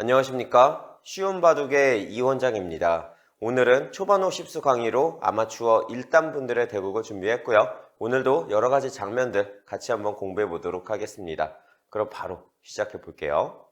안녕하십니까. 쉬운 바둑의 이 원장입니다. 오늘은 초반 50수 강의로 아마추어 1단 분들의 대국을 준비했고요. 오늘도 여러 가지 장면들 같이 한번 공부해 보도록 하겠습니다. 그럼 바로 시작해 볼게요.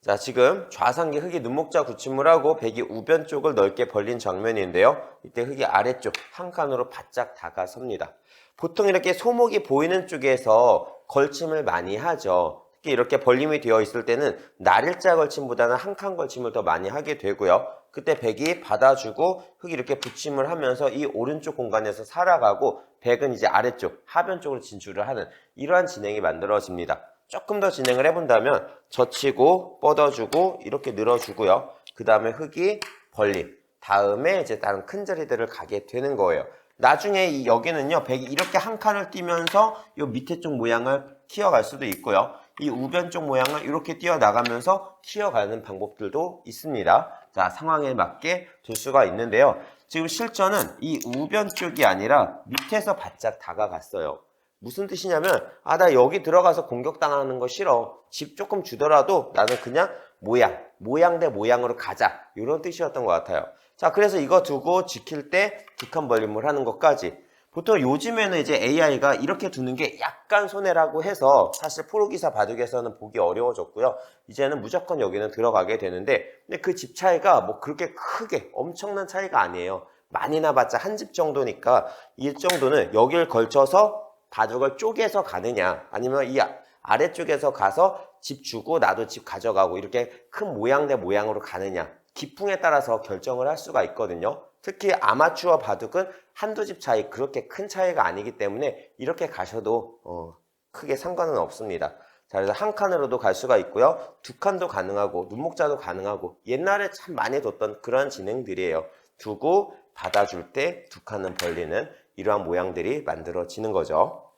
자, 지금 좌상기 흙이 눈목자 굳힘을 하고 백이 우변 쪽을 넓게 벌린 장면인데요. 이때 흙이 아래쪽 한 칸으로 바짝 다가섭니다. 보통 이렇게 소목이 보이는 쪽에서 걸침을 많이 하죠. 특히 이렇게 벌림이 되어 있을 때는 날일자 걸침보다는 한 칸 걸침을 더 많이 하게 되고요. 그때 백이 받아주고 흙이 이렇게 붙임을 하면서 이 오른쪽 공간에서 살아가고 백은 이제 아래쪽 하변 쪽으로 진출을 하는 이러한 진행이 만들어집니다. 조금 더 진행을 해본다면 젖히고 뻗어주고 이렇게 늘어주고요. 그 다음에 흙이 벌림. 다음에 이제 다른 큰 자리들을 가게 되는 거예요. 나중에 이 여기는요, 백이 이렇게 한 칸을 띄면서 이 밑에 쪽 모양을 키워갈 수도 있고요. 이 우변 쪽 모양을 이렇게 띄어나가면서 키워가는 방법들도 있습니다. 자, 상황에 맞게 둘 수가 있는데요. 지금 실전은 이 우변 쪽이 아니라 밑에서 바짝 다가갔어요. 무슨 뜻이냐면 아 나 여기 들어가서 공격당하는 거 싫어 집 조금 주더라도 나는 그냥 모양 모양 대 모양으로 가자 이런 뜻이었던 것 같아요 자 그래서 이거 두고 지킬 때 극한 벌림을 하는 것까지 보통 요즘에는 이제 AI가 이렇게 두는 게 약간 손해라고 해서 사실 프로기사 바둑에서는 보기 어려워졌고요. 이제는 무조건 여기는 들어가게 되는데 근데 그 집 차이가 뭐 그렇게 크게 엄청난 차이가 아니에요. 많이 나 봤자 한 집 정도니까 이 정도는 여기를 걸쳐서 바둑을 쪼개서 가느냐 아니면 이 아래쪽에서 가서 집 주고 나도 집 가져가고 이렇게 큰 모양 대 모양으로 가느냐 기풍에 따라서 결정을 할 수가 있거든요 특히 아마추어 바둑은 한두 집 차이 그렇게 큰 차이가 아니기 때문에 이렇게 가셔도 어, 크게 상관은 없습니다 자 그래서 한 칸으로도 갈 수가 있고요 두 칸도 가능하고 눈목자도 가능하고 옛날에 참 많이 뒀던 그런 진행들이에요 두고 받아줄 때 두 칸은 벌리는 이러한 모양들이 만들어지는 거죠.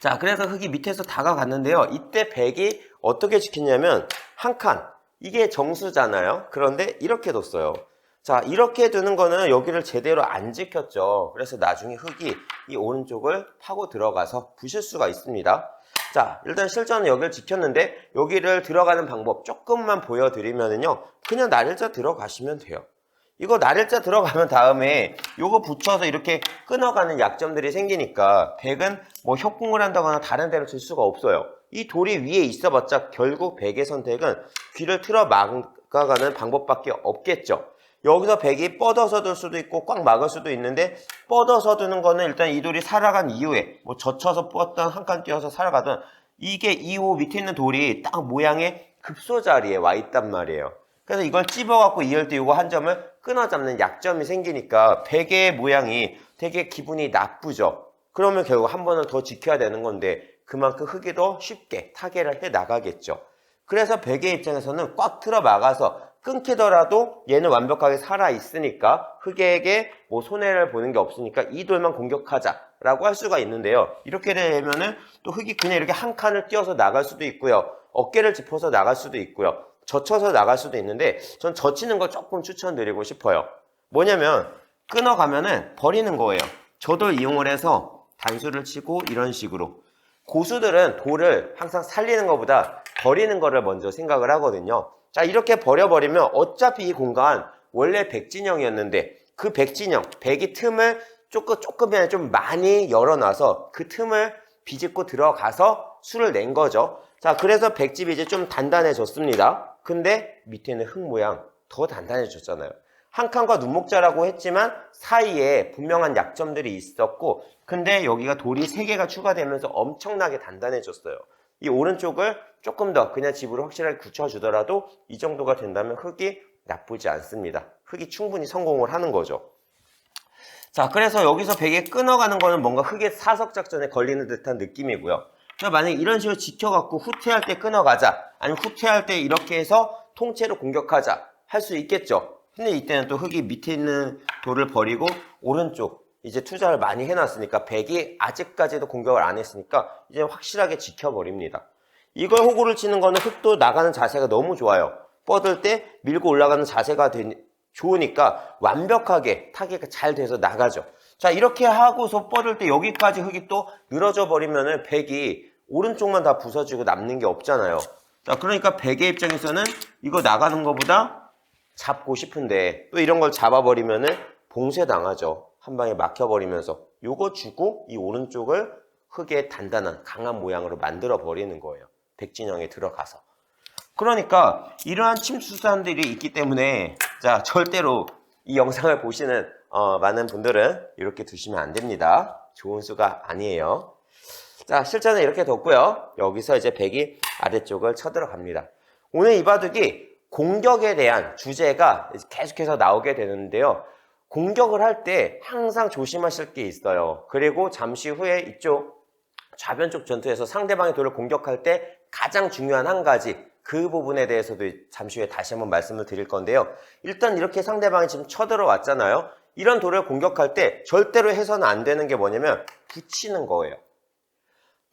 자, 그래서 흙이 밑에서 다가갔는데요. 이때 백이 어떻게 지켰냐면 한 칸. 이게 정수잖아요. 그런데 이렇게 뒀어요. 자, 이렇게 두는 거는 여기를 제대로 안 지켰죠. 그래서 나중에 흙이 이 오른쪽을 파고 들어가서 부실 수가 있습니다. 자, 일단 실전은 여기를 지켰는데 여기를 들어가는 방법 조금만 보여드리면은요. 그냥 날일자 들어가시면 돼요. 이거 날일자 들어가면 다음에 요거 붙여서 이렇게 끊어가는 약점들이 생기니까 백은 뭐 협공을 한다거나 다른 데로 줄 수가 없어요. 이 돌이 위에 있어봤자 결국 백의 선택은 귀를 틀어 막아가는 방법밖에 없겠죠. 여기서 백이 뻗어서 둘 수도 있고 꽉 막을 수도 있는데 뻗어서 두는 거는 일단 이 돌이 살아간 이후에 뭐 젖혀서 뻗던 한 칸 뛰어서 살아가든 이게 2호 밑에 있는 돌이 딱 모양의 급소 자리에 와 있단 말이에요. 그래서 이걸 찝어갖고 이을 때 이거 한 점을 끊어잡는 약점이 생기니까 베개의 모양이 되게 기분이 나쁘죠. 그러면 결국 한 번은 더 지켜야 되는 건데 그만큼 흙이 더 쉽게 타개를 해 나가겠죠. 그래서 베개 입장에서는 꽉 틀어 막아서 끊기더라도 얘는 완벽하게 살아 있으니까 흙에게 뭐 손해를 보는 게 없으니까 이 돌만 공격하자라고 할 수가 있는데요. 이렇게 되면은 또 흙이 그냥 이렇게 한 칸을 띄어서 나갈 수도 있고요. 어깨를 짚어서 나갈 수도 있고요. 젖혀서 나갈 수도 있는데 전 젖히는 걸 조금 추천드리고 싶어요. 뭐냐면 끊어가면은 버리는 거예요. 저도 이용을 해서 단수를 치고 이런 식으로 고수들은 돌을 항상 살리는 것보다 버리는 거를 먼저 생각을 하거든요. 자 이렇게 버려버리면 어차피 이 공간 원래 백진영이었는데 그 백진영, 백이 틈을 조금 조금이나 좀 많이 열어놔서 그 틈을 비집고 들어가서 수를 낸 거죠. 자 그래서 백집이 이제 좀 단단해졌습니다. 근데 밑에는 흙 모양 더 단단해졌잖아요. 한 칸과 눈목자라고 했지만 사이에 분명한 약점들이 있었고 근데 여기가 돌이 3개가 추가되면서 엄청나게 단단해졌어요. 이 오른쪽을 조금 더 그냥 집으로 확실하게 굳혀주더라도 이 정도가 된다면 흙이 나쁘지 않습니다. 흙이 충분히 성공을 하는 거죠. 자 그래서 여기서 베개 끊어가는 거는 뭔가 흙의 사석 작전에 걸리는 듯한 느낌이고요. 자, 만약에 이런 식으로 지켜갖고 후퇴할 때 끊어가자 아니면 후퇴할 때 이렇게 해서 통째로 공격하자 할 수 있겠죠. 근데 이때는 또 흙이 밑에 있는 돌을 버리고 오른쪽 이제 투자를 많이 해놨으니까 백이 아직까지도 공격을 안 했으니까 이제 확실하게 지켜버립니다. 이걸 호구를 치는 거는 흙도 나가는 자세가 너무 좋아요. 뻗을 때 밀고 올라가는 자세가 되, 좋으니까 완벽하게 타개가 잘 돼서 나가죠. 자 이렇게 하고서 뻗을 때 여기까지 흙이 또 늘어져 버리면은 백이 오른쪽만 다 부서지고 남는 게 없잖아요. 자, 그러니까 베개 입장에서는 이거 나가는 것보다 잡고 싶은데 또 이런 걸 잡아버리면은 봉쇄 당하죠. 한 방에 막혀버리면서 요거 주고 이 오른쪽을 흙의 단단한 강한 모양으로 만들어 버리는 거예요. 백진영에 들어가서. 그러니까 이러한 침수산들이 있기 때문에 자 절대로 이 영상을 보시는 어, 많은 분들은 이렇게 두시면 안 됩니다. 좋은 수가 아니에요. 자 실전은 이렇게 뒀고요. 여기서 이제 백이 아래쪽을 쳐들어갑니다. 오늘 이 바둑이 공격에 대한 주제가 계속해서 나오게 되는데요. 공격을 할 때 항상 조심하실 게 있어요. 그리고 잠시 후에 이쪽 좌변 쪽 전투에서 상대방의 돌을 공격할 때 가장 중요한 한 가지 그 부분에 대해서도 잠시 후에 다시 한번 말씀을 드릴 건데요. 일단 이렇게 상대방이 지금 쳐들어왔잖아요. 이런 돌을 공격할 때 절대로 해서는 안 되는 게 뭐냐면 붙이는 거예요.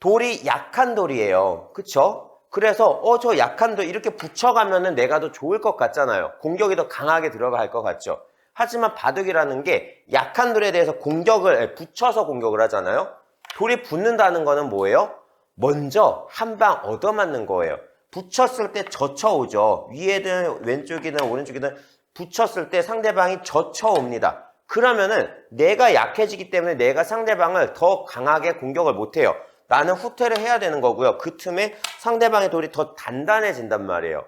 돌이 약한 돌이에요. 그쵸? 그래서 어 저 약한 돌 이렇게 붙여가면은 내가 더 좋을 것 같잖아요. 공격이 더 강하게 들어갈 것 같죠. 하지만 바둑이라는 게 약한 돌에 대해서 공격을 예, 붙여서 공격을 하잖아요. 돌이 붙는다는 거는 뭐예요? 먼저 한 방 얻어맞는 거예요. 붙였을 때 젖혀오죠. 위에든 왼쪽이든 오른쪽이든 붙였을 때 상대방이 젖혀옵니다. 그러면은 내가 약해지기 때문에 내가 상대방을 더 강하게 공격을 못해요. 나는 후퇴를 해야 되는 거고요. 그 틈에 상대방의 돌이 더 단단해진단 말이에요.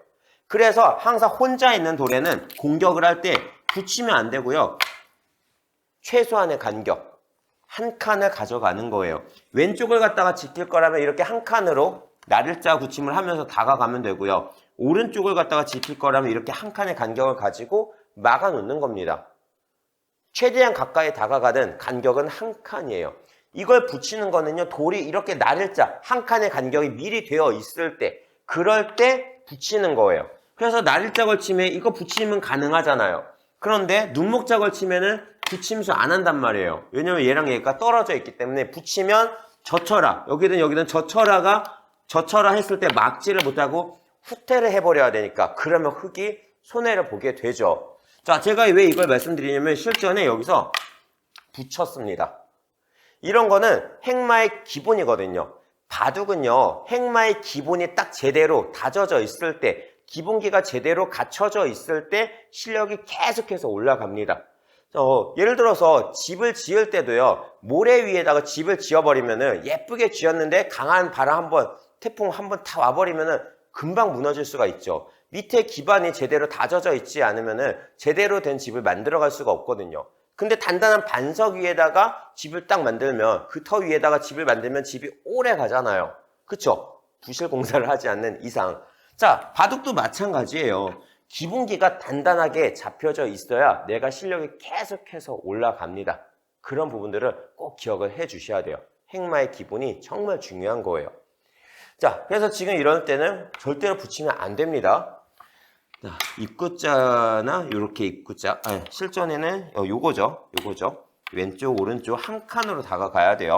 그래서 항상 혼자 있는 돌에는 공격을 할 때 붙이면 안 되고요. 최소한의 간격, 한 칸을 가져가는 거예요. 왼쪽을 갖다가 지킬 거라면 이렇게 한 칸으로 나를자 굳힘을 하면서 다가가면 되고요. 오른쪽을 갖다가 지킬 거라면 이렇게 한 칸의 간격을 가지고 막아 놓는 겁니다. 최대한 가까이 다가가는 간격은 한 칸이에요. 이걸 붙이는 거는요, 돌이 이렇게 나를자, 한 칸의 간격이 미리 되어 있을 때, 그럴 때 붙이는 거예요. 그래서 나를자 걸치면 이거 붙이면 가능하잖아요. 그런데 눈목자 걸치면은 붙임수 안 한단 말이에요. 왜냐면 얘랑 얘가 떨어져 있기 때문에 붙이면 젖혀라. 여기든 여기든 젖혀라가 젖혀라 했을 때 막지를 못하고 후퇴를 해버려야 되니까 그러면 흙이 손해를 보게 되죠. 자, 제가 왜 이걸 말씀드리냐면 실전에 여기서 붙였습니다. 이런 거는 행마의 기본이거든요. 바둑은요, 행마의 기본이 딱 제대로 다져져 있을 때, 기본기가 제대로 갖춰져 있을 때 실력이 계속해서 올라갑니다. 어, 예를 들어서 집을 지을 때도요, 모래 위에다가 집을 지어버리면은 예쁘게 지었는데 강한 바람 한번, 태풍 한번 타 와버리면은 금방 무너질 수가 있죠. 밑에 기반이 제대로 다져져 있지 않으면은 제대로 된 집을 만들어갈 수가 없거든요. 근데 단단한 반석 위에다가 집을 딱 만들면 그 터 위에다가 집을 만들면 집이 오래 가잖아요. 그쵸? 부실 공사를 하지 않는 이상. 자, 바둑도 마찬가지예요. 기본기가 단단하게 잡혀져 있어야 내가 실력이 계속해서 올라갑니다. 그런 부분들을 꼭 기억을 해 주셔야 돼요. 행마의 기본이 정말 중요한 거예요. 자, 그래서 지금 이럴 때는 절대로 붙이면 안 됩니다. 자, 입구자나 이렇게 입구자. 아니, 실전에는 어, 요거죠. 요거죠. 왼쪽, 오른쪽 한 칸으로 다가가야 돼요.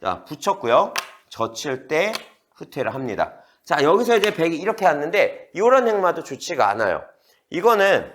자, 붙였고요. 젖힐 때 후퇴를 합니다. 자, 여기서 이제 백이 이렇게 왔는데 이런 행마도 좋지가 않아요. 이거는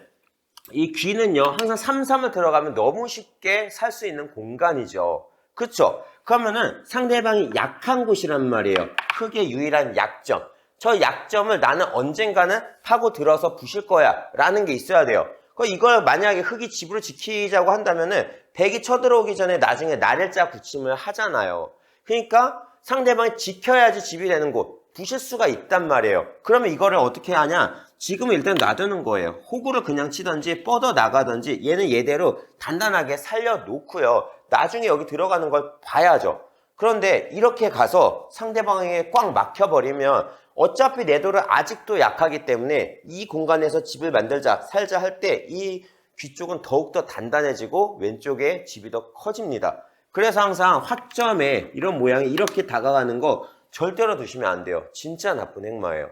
이 귀는요. 항상 삼삼을 들어가면 너무 쉽게 살 수 있는 공간이죠. 그쵸? 그러면은 상대방이 약한 곳이란 말이에요. 흙의 유일한 약점. 저 약점을 나는 언젠가는 파고 들어서 부실 거야 라는 게 있어야 돼요. 그 이걸 만약에 흙이 집으로 지키자고 한다면은 백이 쳐들어오기 전에 나중에 나를자 굳힘을 하잖아요. 그러니까 상대방이 지켜야지 집이 되는 곳 부실 수가 있단 말이에요. 그러면 이거를 어떻게 하냐? 지금은 일단 놔두는 거예요. 호구를 그냥 치든지 뻗어 나가든지 얘는 얘대로 단단하게 살려놓고요. 나중에 여기 들어가는 걸 봐야죠. 그런데 이렇게 가서 상대방에게 꽉 막혀버리면 어차피 내 돌은 아직도 약하기 때문에 이 공간에서 집을 만들자, 살자 할 때 이 귀쪽은 더욱더 단단해지고 왼쪽에 집이 더 커집니다. 그래서 항상 화점에 이런 모양이 이렇게 다가가는 거 절대로 두시면 안 돼요. 진짜 나쁜 행마예요.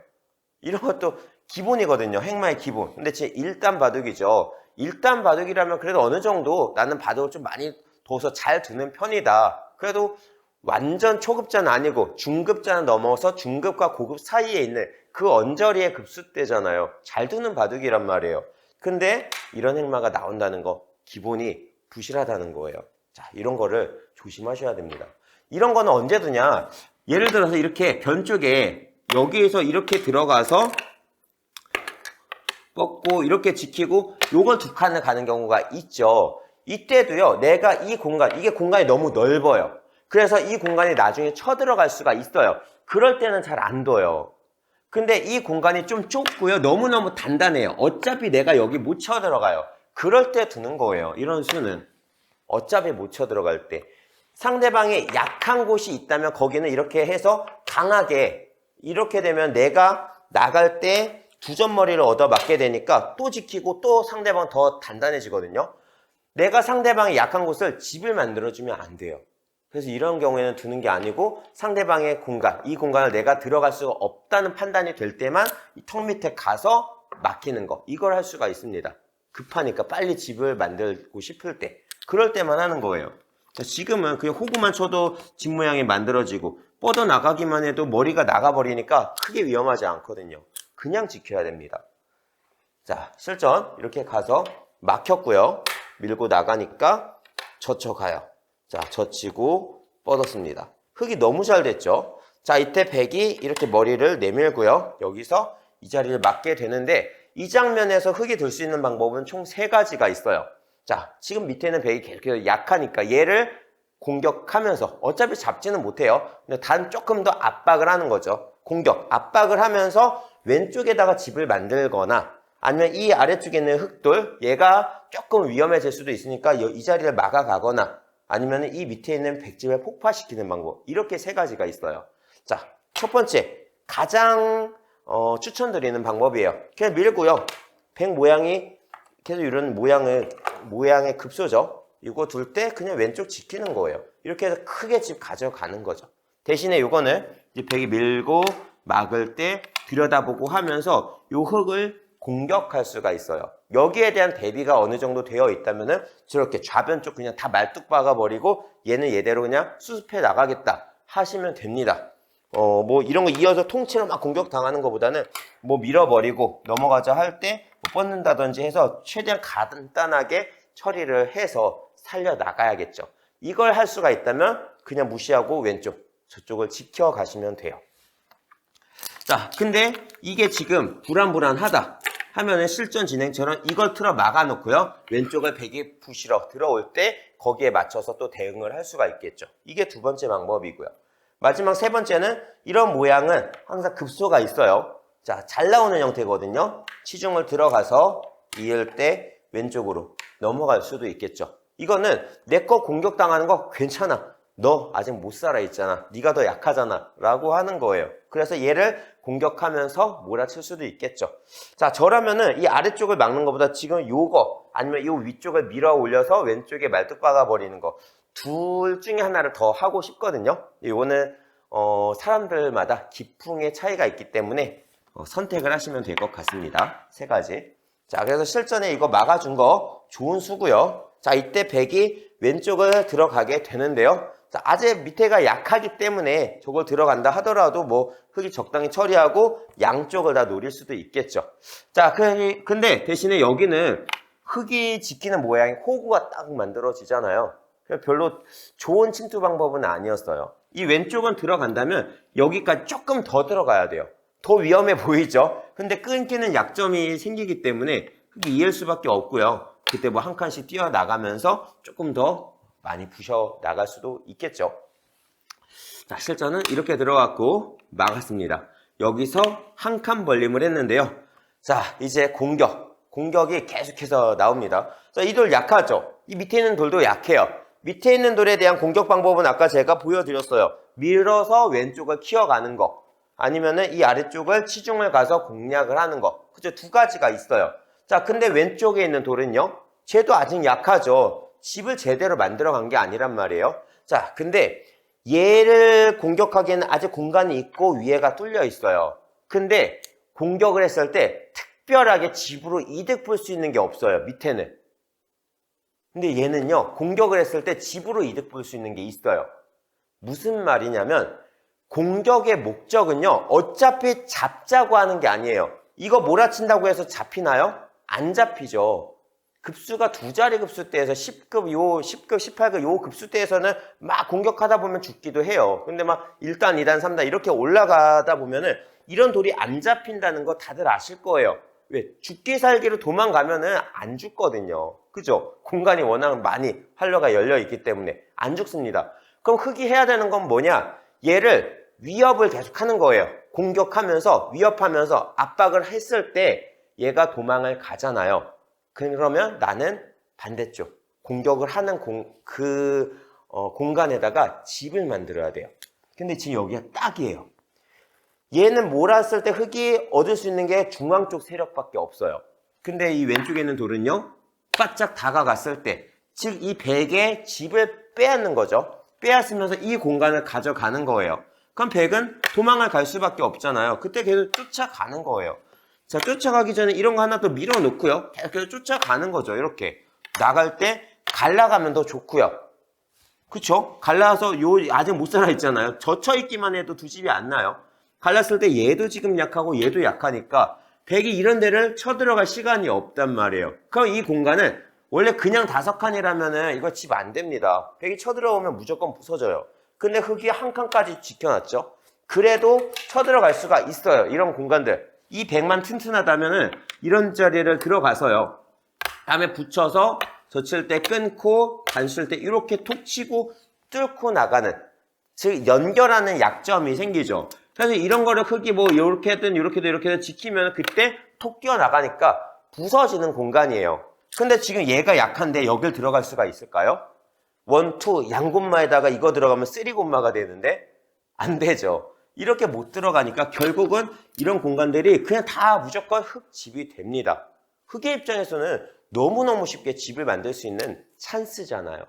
이런 것도 기본이거든요. 행마의 기본. 근데 제 1단 바둑이죠. 1단 바둑이라면 그래도 어느 정도 나는 바둑을 좀 많이 둬서 잘 두는 편이다. 그래도 완전 초급자는 아니고 중급자는 넘어서 중급과 고급 사이에 있는 그 언저리의 급수대잖아요. 잘 두는 바둑이란 말이에요. 근데 이런 행마가 나온다는 거 기본이 부실하다는 거예요. 자, 이런 거를 조심하셔야 됩니다. 이런 거는 언제 두냐? 예를 들어서 이렇게 변 쪽에 여기에서 이렇게 들어가서 뻗고 이렇게 지키고 요걸 두 칸을 가는 경우가 있죠. 이때도요, 내가 이 공간, 이게 공간이 너무 넓어요. 그래서 이 공간이 나중에 쳐들어갈 수가 있어요. 그럴 때는 잘 안 둬요. 근데 이 공간이 좀 좁고요. 너무너무 단단해요. 어차피 내가 여기 못 쳐들어가요. 그럴 때 두는 거예요. 이런 수는. 어차피 못 쳐들어갈 때. 상대방이 약한 곳이 있다면 거기는 이렇게 해서 강하게 이렇게 되면 내가 나갈 때 두 점 머리를 얻어 맞게 되니까 또 지키고 또 상대방 더 단단해지거든요. 내가 상대방이 약한 곳을 집을 만들어주면 안 돼요. 그래서 이런 경우에는 두는 게 아니고 상대방의 공간, 이 공간을 내가 들어갈 수가 없다는 판단이 될 때만 이턱 밑에 가서 막히는 거. 이걸 할 수가 있습니다. 급하니까 빨리 집을 만들고 싶을 때. 그럴 때만 하는 거예요. 자, 지금은 그냥 호구만 쳐도 집 모양이 만들어지고 뻗어 나가기만 해도 머리가 나가버리니까 크게 위험하지 않거든요. 그냥 지켜야 됩니다. 자, 실전 이렇게 가서 막혔고요. 밀고 나가니까 젖혀 가요. 자, 젖히고 뻗었습니다. 흙이 너무 잘 됐죠? 자, 이때 백이 이렇게 머리를 내밀고요. 여기서 이 자리를 맞게 되는데 이 장면에서 흙이 들 수 있는 방법은 총 세 가지가 있어요. 자, 지금 밑에는 백이 계속해서 약하니까 얘를 공격하면서 어차피 잡지는 못해요. 근데 단 조금 더 압박을 하는 거죠. 공격, 압박을 하면서 왼쪽에다가 집을 만들거나 아니면 이 아래쪽에 있는 흙돌 얘가 조금 위험해질 수도 있으니까 이- 이 자리를 막아가거나 아니면 이 밑에 있는 백집을 폭파시키는 방법 이렇게 세 가지가 있어요. 자, 첫 번째 가장 어, 추천드리는 방법이에요. 그냥 밀고요. 백 모양이 계속 이런 모양을 모양의 급소죠. 이거 둘 때 그냥 왼쪽 지키는 거예요. 이렇게 해서 크게 집 가져가는 거죠. 대신에 이거는 이제 백이 밀고 막을 때 들여다보고 하면서 이 흙을 공격할 수가 있어요. 여기에 대한 대비가 어느 정도 되어 있다면은 저렇게 좌변 쪽 그냥 다 말뚝 박아 버리고 얘는 얘대로 그냥 수습해 나가겠다 하시면 됩니다. 어, 뭐 이런 거 이어서 통째로 막 공격 당하는 것보다는 뭐 밀어버리고 넘어가자 할때뭐 뻗는다든지 해서 최대한 간단하게 처리를 해서 살려 나가야겠죠. 이걸 할 수가 있다면 그냥 무시하고 왼쪽 저쪽을 지켜가시면 돼요. 자, 근데 이게 지금 불안불안하다 하면은 실전 진행처럼 이걸 틀어 막아놓고요. 왼쪽을 베개 부시러 들어올 때 거기에 맞춰서 또 대응을 할 수가 있겠죠. 이게 두 번째 방법이고요. 마지막 세 번째는 이런 모양은 항상 급소가 있어요. 자, 잘 나오는 형태거든요. 치중을 들어가서 이을 때 왼쪽으로 넘어갈 수도 있겠죠. 이거는 내 거 공격당하는 거 괜찮아. 너 아직 못 살아 있잖아. 네가 더 약하잖아. 라고 하는 거예요. 그래서 얘를 공격하면서 몰아칠 수도 있겠죠. 자, 저라면은 이 아래쪽을 막는 것보다 지금 요거 아니면 요 위쪽을 밀어 올려서 왼쪽에 말뚝 박아 버리는 거. 둘 중에 하나를 더 하고 싶거든요. 이거는 어, 사람들마다 기풍의 차이가 있기 때문에 어, 선택을 하시면 될 것 같습니다. 세 가지. 자, 그래서 실전에 이거 막아준 거 좋은 수고요. 자, 이때 백이 왼쪽을 들어가게 되는데요. 자, 아재 밑에가 약하기 때문에 저걸 들어간다 하더라도 뭐 흙이 적당히 처리하고 양쪽을 다 노릴 수도 있겠죠. 자, 그- 근데 대신에 여기는 흙이 지키는 모양이 호구가 딱 만들어지잖아요. 별로 좋은 침투 방법은 아니었어요. 이 왼쪽은 들어간다면 여기까지 조금 더 들어가야 돼요. 더 위험해 보이죠? 근데 끊기는 약점이 생기기 때문에 흙이 이을 수밖에 없고요. 그때 뭐 한 칸씩 뛰어나가면서 조금 더 많이 부셔 나갈 수도 있겠죠. 자, 실전은 이렇게 들어갔고 막았습니다. 여기서 한 칸 벌림을 했는데요. 자, 이제 공격. 공격이 계속해서 나옵니다. 자, 이돌 약하죠? 이 밑에 있는 돌도 약해요. 밑에 있는 돌에 대한 공격 방법은 아까 제가 보여드렸어요. 밀어서 왼쪽을 키워가는 거. 아니면은 이 아래쪽을 치중을 가서 공략을 하는 거. 그죠? 두 가지가 있어요. 자, 근데 왼쪽에 있는 돌은요? 쟤도 아직 약하죠. 집을 제대로 만들어 간 게 아니란 말이에요. 자, 근데 얘를 공격하기에는 아직 공간이 있고 위에가 뚫려 있어요. 근데 공격을 했을 때 특별하게 집으로 이득 볼 수 있는 게 없어요. 밑에는. 근데 얘는요, 공격을 했을 때 집으로 이득 볼 수 있는 게 있어요. 무슨 말이냐면, 공격의 목적은요, 어차피 잡자고 하는 게 아니에요. 이거 몰아친다고 해서 잡히나요? 안 잡히죠. 급수가 두 자리 급수대에서 10급, 요 10급, 18급 요 급수대에서는 막 공격하다 보면 죽기도 해요. 근데 막 1단, 2단, 3단 이렇게 올라가다 보면은 이런 돌이 안 잡힌다는 거 다들 아실 거예요. 왜? 죽기 살기로 도망가면은 안 죽거든요. 그죠? 공간이 워낙 많이 활로가 열려 있기 때문에 안 죽습니다. 그럼 흙이 해야 되는 건 뭐냐? 얘를 위협을 계속 하는 거예요. 공격하면서 위협하면서 압박을 했을 때 얘가 도망을 가잖아요. 그러면 나는 반대쪽 공격을 하는 공, 그 어, 공간에다가 집을 만들어야 돼요. 근데 지금 여기가 딱이에요. 얘는 몰았을 때 흙이 얻을 수 있는 게 중앙 쪽 세력밖에 없어요. 근데 이 왼쪽에 있는 돌은요, 바짝 다가갔을 때, 즉 이 백의 집을 빼앗는 거죠. 빼앗으면서 이 공간을 가져가는 거예요. 그럼 백은 도망을 갈 수밖에 없잖아요. 그때 계속 쫓아가는 거예요. 자, 쫓아가기 전에 이런 거 하나 또 밀어놓고요. 계속 쫓아가는 거죠. 이렇게. 나갈 때 갈라가면 더 좋고요. 그쵸? 갈라서 요 아직 못 살아 있잖아요. 젖혀 있기만 해도 두 집이 안 나요. 갈랐을 때 얘도 지금 약하고 얘도 약하니까 백이 이런 데를 쳐들어갈 시간이 없단 말이에요. 그럼 이 공간을 원래 그냥 다섯 칸이라면은 이거 집 안 됩니다. 백이 쳐들어오면 무조건 부서져요. 근데 흙이 한 칸까지 지켜놨죠. 그래도 쳐들어갈 수가 있어요. 이런 공간들. 이 백만 튼튼하다면은 이런 자리를 들어가서요. 다음에 붙여서 젖힐 때 끊고 단술 때 이렇게 톡 치고 뚫고 나가는 즉 연결하는 약점이 생기죠. 그래서 이런 거를 흙이 뭐 이렇게든 이렇게든 이렇게든 지키면 그때 톡 뛰어 나가니까 부서지는 공간이에요. 근데 지금 얘가 약한데 여길 들어갈 수가 있을까요? 원, 투, 양곳마에다가 이거 들어가면 쓰리곳마가 되는데 안 되죠. 이렇게 못 들어가니까 결국은 이런 공간들이 그냥 다 무조건 흙집이 됩니다. 흙의 입장에서는 너무너무 쉽게 집을 만들 수 있는 찬스잖아요.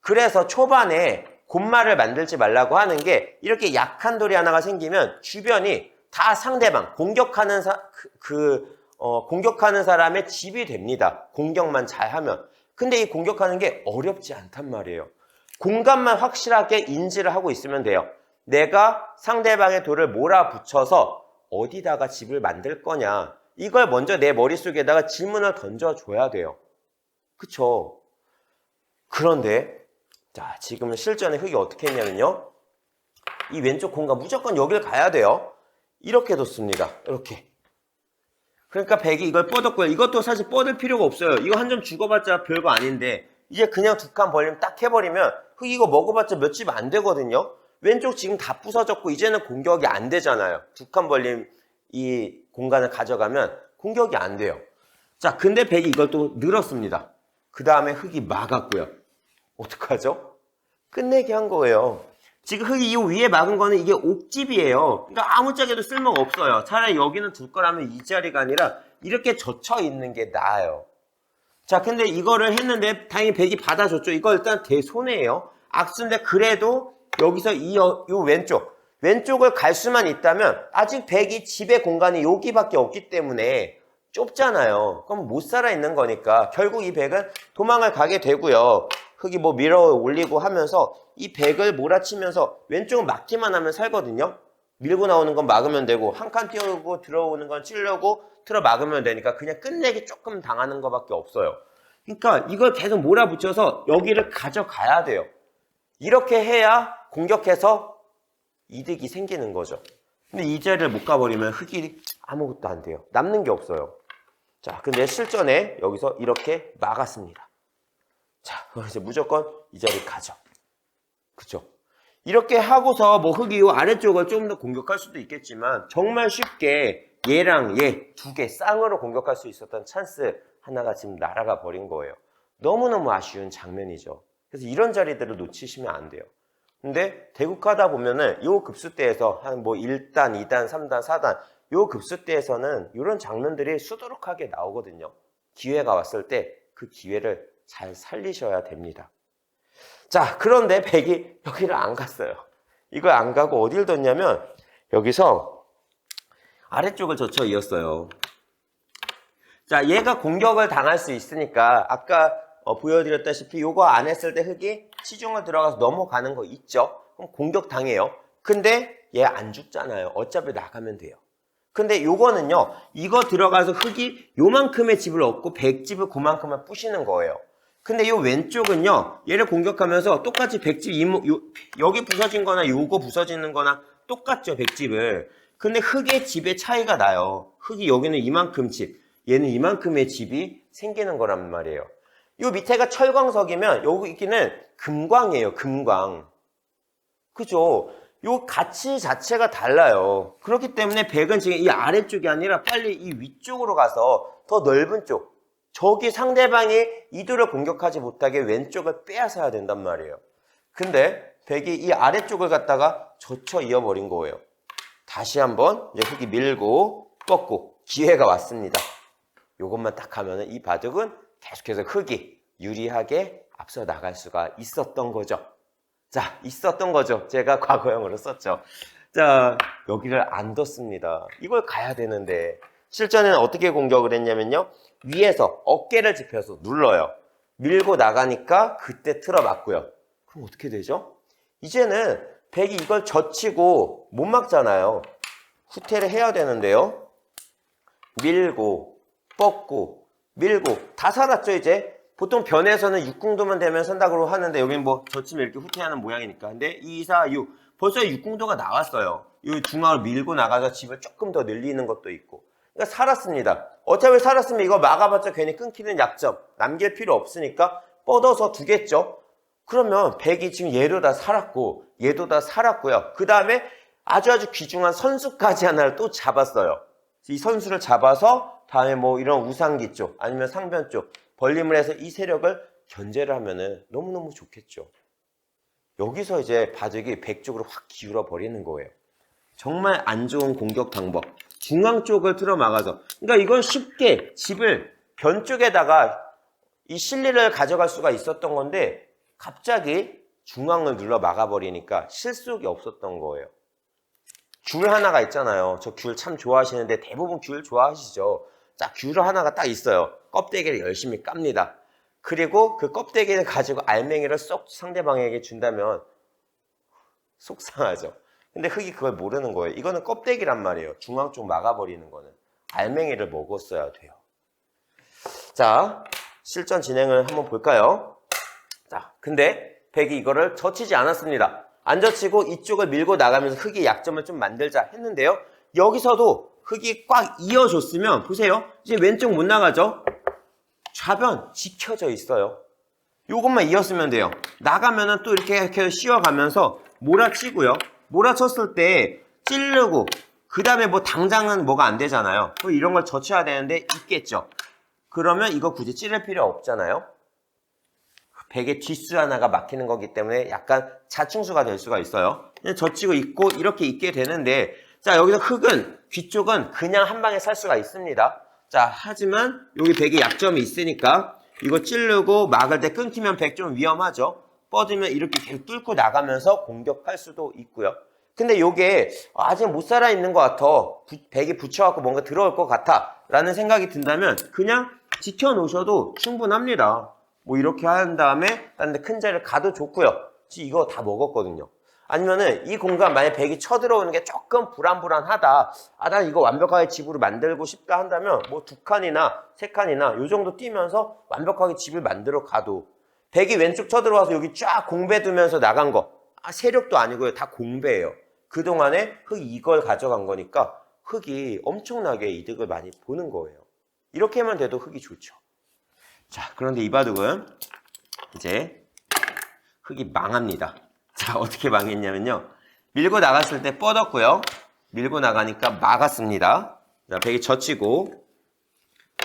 그래서 초반에 곤마를 만들지 말라고 하는 게 이렇게 약한 돌이 하나가 생기면 주변이 다 상대방 공격하는 사, 그, 그, 어, 공격하는 사람의 집이 됩니다. 공격만 잘하면. 근데 이 공격하는 게 어렵지 않단 말이에요. 공간만 확실하게 인지를 하고 있으면 돼요. 내가 상대방의 돌을 몰아붙여서 어디다가 집을 만들 거냐. 이걸 먼저 내 머릿속에다가 질문을 던져줘야 돼요. 그쵸? 그런데, 자, 지금 실전에 흙이 어떻게 했냐면요. 이 왼쪽 공간 무조건 여길 가야 돼요. 이렇게 뒀습니다. 이렇게. 그러니까 백이 이걸 뻗었고요. 이것도 사실 뻗을 필요가 없어요. 이거 한 점 죽어봤자 별거 아닌데 이제 그냥 두 칸 벌리면 딱 해버리면 흙 이거 먹어봤자 몇 집 안 되거든요. 왼쪽 지금 다 부서졌고 이제는 공격이 안 되잖아요. 두 칸 벌림 이 공간을 가져가면 공격이 안 돼요. 자, 근데 백이 이걸 또 늘었습니다. 그 다음에 흙이 막았고요. 어떡하죠? 끝내게 한 거예요. 지금 흙이 이 위에 막은 거는 이게 옥집이에요. 그러니까 아무짝에도 쓸모가 없어요. 차라리 여기는 둘 거라면 이 자리가 아니라 이렇게 젖혀 있는 게 나아요. 자, 근데 이거를 했는데 다행히 백이 받아줬죠. 이거 일단 대손해예요. 악수인데 그래도 여기서 이, 여- 요 왼쪽, 왼쪽을 갈 수만 있다면 아직 백이 집의 공간이 여기밖에 없기 때문에 좁잖아요. 그럼 못 살아 있는 거니까 결국 이 백은 도망을 가게 되고요. 흙이 뭐 밀어 올리고 하면서 이 백을 몰아치면서 왼쪽은 막기만 하면 살거든요. 밀고 나오는 건 막으면 되고 한 칸 띄우고 들어오는 건 찌려고 틀어 막으면 되니까 그냥 끝내기 조금 당하는 것밖에 없어요. 그러니까 이걸 계속 몰아붙여서 여기를 가져가야 돼요. 이렇게 해야 공격해서 이득이 생기는 거죠. 근데 이 자리를 못 가버리면 흙이 아무것도 안 돼요. 남는 게 없어요. 자, 근데 실전에 여기서 이렇게 막았습니다. 자, 이제 무조건 이 자리 가죠. 그죠? 이렇게 하고서 뭐 흙이 요 아래쪽을 좀더 공격할 수도 있겠지만 정말 쉽게 얘랑 얘 두 개 쌍으로 공격할 수 있었던 찬스 하나가 지금 날아가 버린 거예요. 너무너무 아쉬운 장면이죠. 그래서 이런 자리들을 놓치시면 안 돼요. 근데 대국하다 보면은 요 급수대에서 한 뭐 1단, 2단, 3단, 4단 요 급수대에서는 이런 장면들이 수두룩하게 나오거든요. 기회가 왔을 때 그 기회를 잘 살리셔야 됩니다. 자, 그런데 백이 여기를 안 갔어요. 이걸 안 가고 어딜 뒀냐면 여기서 아래쪽을 젖혀 이었어요. 자, 얘가 공격을 당할 수 있으니까 아까 어, 보여드렸다시피 요거 안 했을 때 흙이 시중을 들어가서 넘어가는 거 있죠? 그럼 공격 당해요. 근데 얘 안 죽잖아요. 어차피 나가면 돼요. 근데 요거는요, 이거 들어가서 흙이 요만큼의 집을 얻고 백집을 그만큼을 부시는 거예요. 근데 요 왼쪽은요, 얘를 공격하면서 똑같이 백집 이모, 요, 여기 부서진 거나 요거 부서지는 거나 똑같죠, 백집을. 근데 흙의 집의 차이가 나요. 흙이 여기는 이만큼 집, 얘는 이만큼의 집이 생기는 거란 말이에요. 요 밑에가 철광석이면 여기는 금광이에요. 금광. 그죠? 요 가치 자체가 달라요. 그렇기 때문에 백은 지금 이 아래쪽이 아니라 빨리 이 위쪽으로 가서 더 넓은 쪽, 저기 상대방이 이도를 공격하지 못하게 왼쪽을 빼앗아야 된단 말이에요. 근데 백이 이 아래쪽을 갖다가 젖혀 이어버린 거예요. 다시 한번 이제 흙이 밀고 뻗고 기회가 왔습니다. 요것만 딱 하면은 이 바둑은 계속해서 흙이 유리하게 앞서 나갈 수가 있었던 거죠. 자, 있었던 거죠. 제가 과거형으로 썼죠. 자, 여기를 안 뒀습니다. 이걸 가야 되는데 실전에는 어떻게 공격을 했냐면요. 위에서 어깨를 짚혀서 눌러요. 밀고 나가니까 그때 틀어 맞고요. 그럼 어떻게 되죠? 이제는 백이 이걸 젖히고 못 막잖아요. 후퇴를 해야 되는데요. 밀고 뻗고 밀고 다 살았죠 이제 보통 변에서는 6궁도만 되면 산다고 하는데 여기는 뭐 젖히면 이렇게 후퇴하는 모양이니까 근데 2, 4, 6 벌써 6궁도가 나왔어요 이 중앙을 밀고 나가서 집을 조금 더 늘리는 것도 있고 그러니까 살았습니다 어차피 살았으면 이거 막아봤자 괜히 끊기는 약점 남길 필요 없으니까 뻗어서 두겠죠 그러면 백이 지금 얘도 다 살았고 얘도 다 살았고요 그 다음에 아주 아주 귀중한 선수까지 하나를 또 잡았어요 이 선수를 잡아서 다음에 뭐 이런 우상기 쪽 아니면 상변 쪽 벌림을 해서 이 세력을 견제를 하면은 너무너무 좋겠죠. 여기서 이제 바둑이 백 쪽으로 확 기울어 버리는 거예요. 정말 안 좋은 공격 방법. 중앙 쪽을 틀어 막아서. 그러니까 이건 쉽게 집을 변 쪽에다가 이 실리를 가져갈 수가 있었던 건데 갑자기 중앙을 눌러 막아버리니까 실속이 없었던 거예요. 귤 하나가 있잖아요. 저 귤 참 좋아하시는데 대부분 귤 좋아하시죠. 자, 귤 하나가 딱 있어요. 껍데기를 열심히 깝니다. 그리고 그 껍데기를 가지고 알맹이를 쏙 상대방에게 준다면 속상하죠. 근데 흙이 그걸 모르는 거예요. 이거는 껍데기란 말이에요. 중앙 쪽 막아버리는 거는. 알맹이를 먹었어야 돼요. 자, 실전 진행을 한번 볼까요? 자, 근데 백이 이거를 젖히지 않았습니다. 안 젖히고 이쪽을 밀고 나가면서 흙의 약점을 좀 만들자 했는데요. 여기서도 흙이 꽉 이어줬으면 보세요. 이제 왼쪽 못 나가죠? 좌변 지켜져 있어요. 요것만 이었으면 돼요. 나가면은 또 이렇게 이렇게 씌워가면서 몰아치고요. 몰아쳤을 때 찌르고 그 다음에 뭐 당장은 뭐가 안 되잖아요. 또 이런 걸 젖혀야 되는데 있겠죠. 그러면 이거 굳이 찌를 필요 없잖아요. 백의 뒷수 하나가 막히는 거기 때문에 약간 자충수가 될 수가 있어요. 젖히고 있고 이렇게 있게 되는데 자 여기서 흙은 뒤쪽은 그냥 한 방에 살 수가 있습니다. 자 하지만 여기 백의 약점이 있으니까 이거 찌르고 막을 때 끊기면 백 좀 위험하죠. 뻗으면 이렇게 계속 뚫고 나가면서 공격할 수도 있고요. 근데 요게 아직 못 살아 있는 것 같아. 부- 백이 붙여갖고 뭔가 들어올 것 같아. 라는 생각이 든다면 그냥 지켜놓으셔도 충분합니다. 뭐 이렇게 한 다음에 다른 데 큰 자리를 가도 좋고요. 이거 다 먹었거든요. 아니면은 이 공간 만약 백이 쳐들어오는 게 조금 불안불안하다. 아, 난 이거 완벽하게 집으로 만들고 싶다 한다면 뭐 두 칸이나 세 칸이나 요 정도 뛰면서 완벽하게 집을 만들어 가도 백이 왼쪽 쳐들어와서 여기 쫙 공배 두면서 나간 거. 아, 세력도 아니고요. 다 공배예요. 그동안에 흙이 이걸 가져간 거니까 흙이 엄청나게 이득을 많이 보는 거예요. 이렇게만 돼도 흙이 좋죠. 자, 그런데 이 바둑은 이제 흙이 망합니다. 자, 어떻게 망했냐면요. 밀고 나갔을 때 뻗었고요. 밀고 나가니까 막았습니다. 자, 백이 젖히고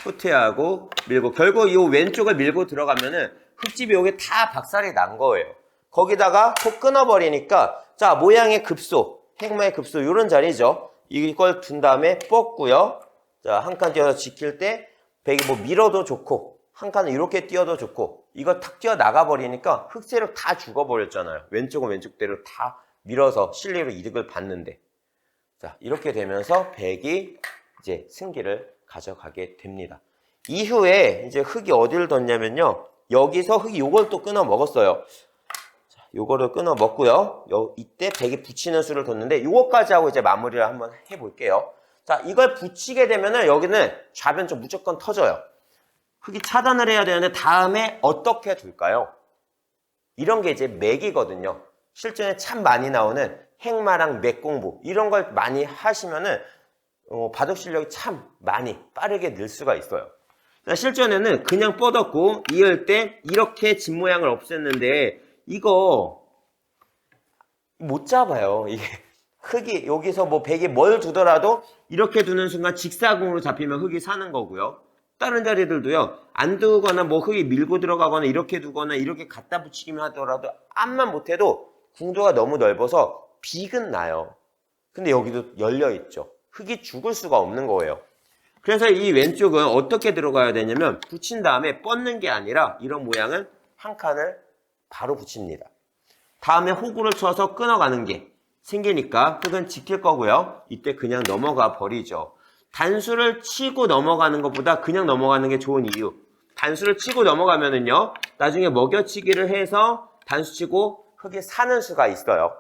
후퇴하고 밀고 결국 이 왼쪽을 밀고 들어가면은 흙집이 여기 다 박살이 난 거예요. 거기다가 톡 끊어버리니까 자 모양의 급소, 행마의 급소 이런 자리죠. 이걸 둔 다음에 뻗고요. 자 한 칸 뛰어서 지킬 때 백이 뭐 밀어도 좋고 한 칸은 이렇게 뛰어도 좋고 이거 탁 뛰어 나가 버리니까 흙세력 다 죽어버렸잖아요. 왼쪽은 왼쪽대로 다 밀어서 실리로 이득을 받는데 자 이렇게 되면서 백이 이제 승기를 가져가게 됩니다. 이후에 이제 흙이 어디를 뒀냐면요. 여기서 흙이 요걸 또 끊어 먹었어요. 자, 요거를 끊어 먹고요. 요, 이때 백이 붙이는 수를 뒀는데 요거까지 하고 이제 마무리를 한번 해볼게요. 자, 이걸 붙이게 되면은 여기는 좌변쪽 무조건 터져요. 흙이 차단을 해야 되는데 다음에 어떻게 둘까요? 이런 게 이제 맥이거든요. 실전에 참 많이 나오는 행마랑 맥 공부 이런 걸 많이 하시면은 어, 바둑 실력이 참 많이 빠르게 늘 수가 있어요. 자, 실전에는 그냥 뻗었고 이을 때 이렇게 집 모양을 없앴는데 이거 못 잡아요. 이게 흙이 여기서 뭐 백이 뭘 두더라도 이렇게 두는 순간 직사공으로 잡히면 흙이 사는 거고요. 다른 자리들도요. 안 두거나 뭐 흙이 밀고 들어가거나 이렇게 두거나 이렇게 갖다 붙이기만 하더라도 암만 못해도 궁도가 너무 넓어서 빅은 나요. 근데 여기도 열려 있죠. 흙이 죽을 수가 없는 거예요. 그래서 이 왼쪽은 어떻게 들어가야 되냐면 붙인 다음에 뻗는 게 아니라 이런 모양은 한 칸을 바로 붙입니다. 다음에 호구를 쳐서 끊어가는 게 생기니까 흙은 지킬 거고요. 이때 그냥 넘어가 버리죠. 단수를 치고 넘어가는 것보다 그냥 넘어가는 게 좋은 이유. 단수를 치고 넘어가면은요, 나중에 먹여치기를 해서 단수 치고 흙이 사는 수가 있어요.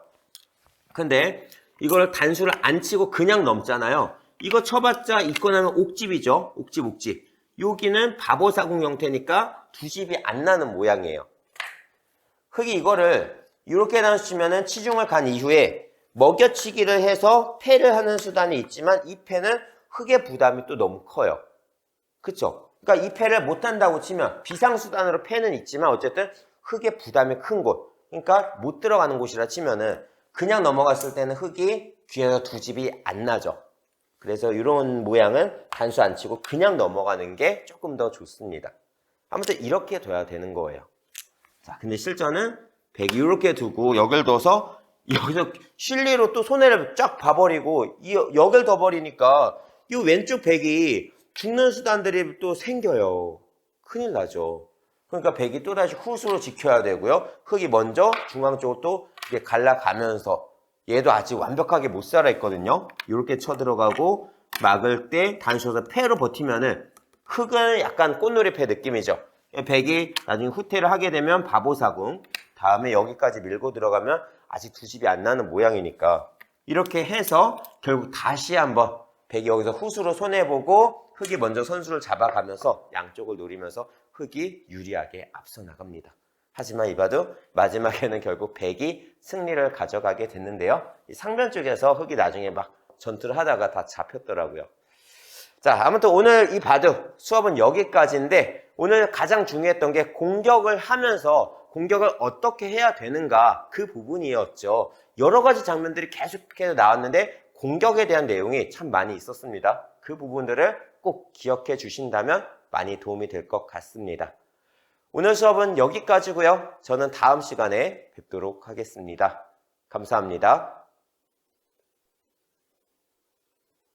근데 이걸 단수를 안 치고 그냥 넘잖아요. 이거 쳐봤자 있고 나면 옥집이죠. 옥집, 옥집. 여기는 바보사궁 형태니까 두 집이 안 나는 모양이에요. 흙이 이거를 이렇게 나눠치면은 치중을 간 이후에 먹여치기를 해서 패를 하는 수단이 있지만 이 패는 흙의 부담이 또 너무 커요. 그쵸? 그러니까 이 패를 못한다고 치면 비상수단으로 패는 있지만 어쨌든 흙의 부담이 큰 곳. 그러니까 못 들어가는 곳이라 치면은 그냥 넘어갔을 때는 흙이 귀에서 두 집이 안 나죠. 그래서 이런 모양은 단수 안 치고 그냥 넘어가는 게 조금 더 좋습니다. 아무튼 이렇게 둬야 되는 거예요. 자, 근데 실전은 백이 이렇게 두고 역을 둬서 여기서 실리로 또 손해를 쫙 봐버리고 이 역을 더 버리니까 이 왼쪽 백이 죽는 수단들이 또 생겨요. 큰일 나죠. 그러니까 백이 또다시 후수로 지켜야 되고요. 흙이 먼저 중앙 쪽으로 또 이렇게 갈라가면서 얘도 아직 완벽하게 못 살아 있거든요. 이렇게 쳐 들어가고 막을 때 단수에서 패로 버티면은 흙은 약간 꽃놀이 패 느낌이죠. 백이 나중에 후퇴를 하게 되면 바보사궁 다음에 여기까지 밀고 들어가면 아직 두 집이 안 나는 모양이니까 이렇게 해서 결국 다시 한번 백이 여기서 후수로 손해보고 흙이 먼저 선수를 잡아가면서 양쪽을 노리면서 흙이 유리하게 앞서 나갑니다. 하지만 이바도 마지막에는 결국 백이 승리를 가져가게 됐는데요. 이 상변 쪽에서 흙이 나중에 막 전투를 하다가 다 잡혔더라고요. 자, 아무튼 오늘 이 바둑 수업은 여기까지인데 오늘 가장 중요했던 게 공격을 하면서 공격을 어떻게 해야 되는가 그 부분이었죠. 여러 가지 장면들이 계속해서 나왔는데 공격에 대한 내용이 참 많이 있었습니다. 그 부분들을 꼭 기억해 주신다면 많이 도움이 될 것 같습니다. 오늘 수업은 여기까지고요. 저는 다음 시간에 뵙도록 하겠습니다. 감사합니다.